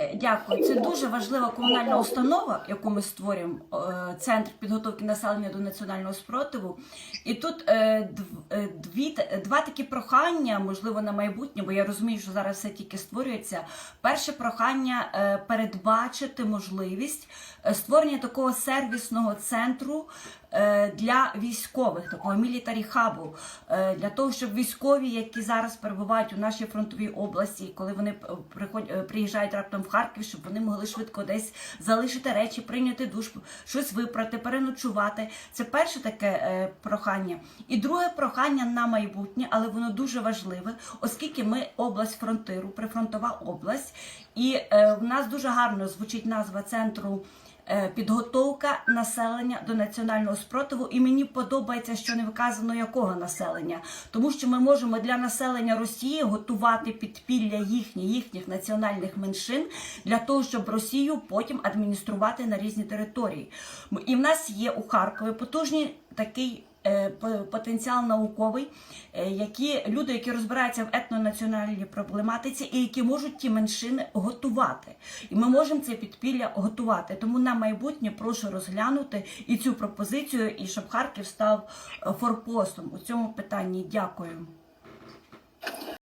Е, Дякую. Це дуже важлива комунальна установа, яку ми створюємо, е, центр підготовки населення до національного спротиву. І тут е, дв- дві два такі прохання, можливо, на майбутнє, бо я розумію, що зараз все тільки створюється. Перше прохання передбачити можливість створення такого сервісного центру для військових, такого мілітарі хабу, для того, щоб військові, які зараз перебувають у нашій фронтовій області, коли вони приїжджають раптом в Харків, щоб вони могли швидко десь залишити речі, прийняти душ, щось випрати, переночувати. Це перше таке е, прохання. І друге прохання на майбутнє, але воно дуже важливе, оскільки ми область фронтиру, прифронтова область, і е, в нас дуже гарно звучить назва центру. Е, Підготовка населення до національного спротиву, і мені подобається, що не вказано якого населення, тому що ми можемо для населення Росії готувати підпілля їхніх їхніх національних меншин для того, щоб Росію потім адмініструвати на різні території. І в нас є у Харкові потужний такий. Е, по- Потенціал науковий, е, які люди, які розбираються в етнонаціональній проблематиці, і які можуть ті меншини готувати, і ми можемо це підпілля готувати. Тому на майбутнє прошу розглянути і цю пропозицію, і щоб Харків став е, форпостом у цьому питанні. Дякую.